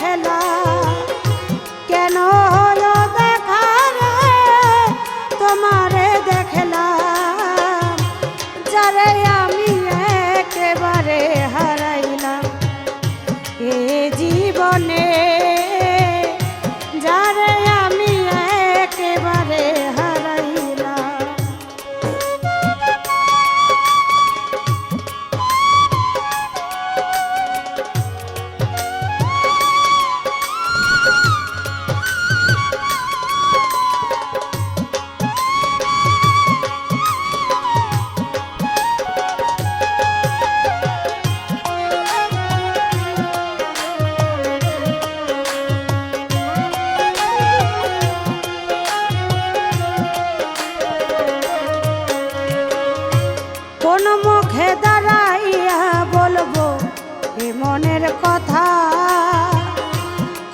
খেলা। কেন দেখা তোমারে দেখলাম। যারে মনের কথা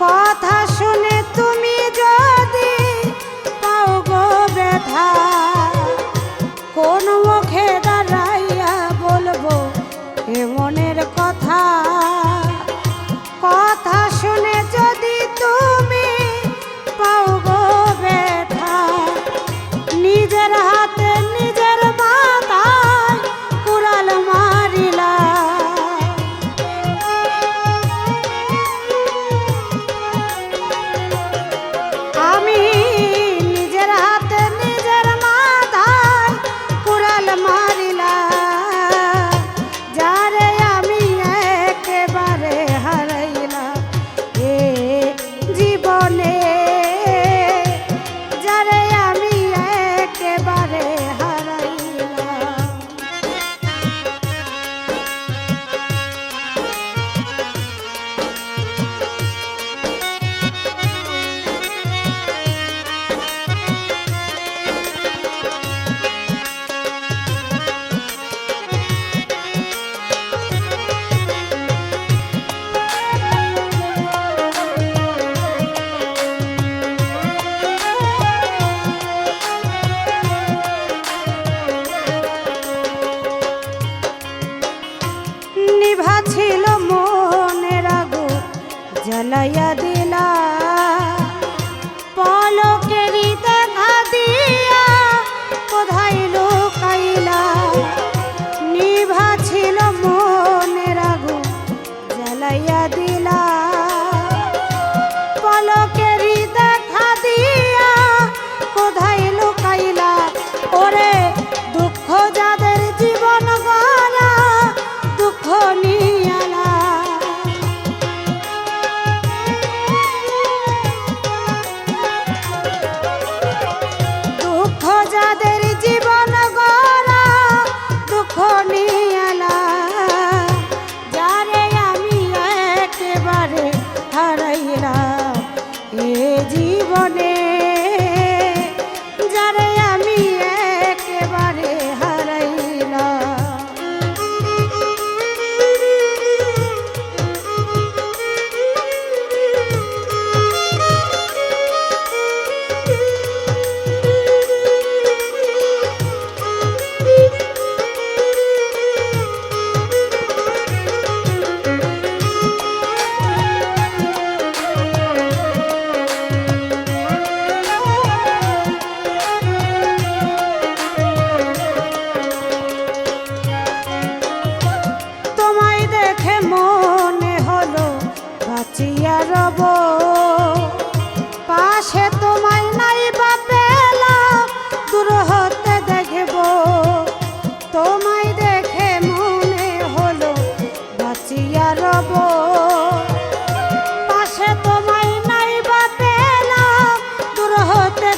কথা শুনে তুমি যদি তাও গো ব্যথা, কোন মুখে দাঁড়াইয়া বলব, এ মনে নিভাছিল মনের আগু জলাইয়া দিলা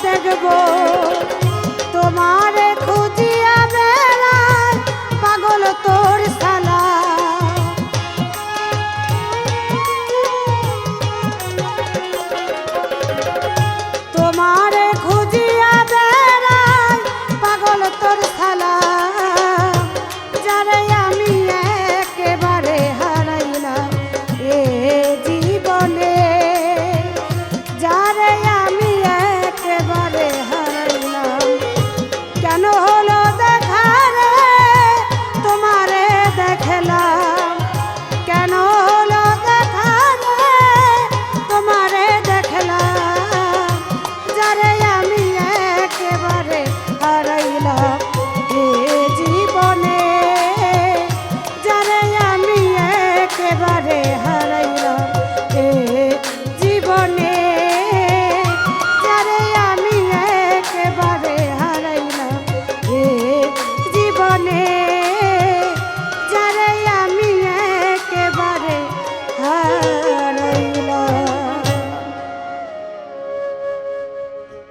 দেখব।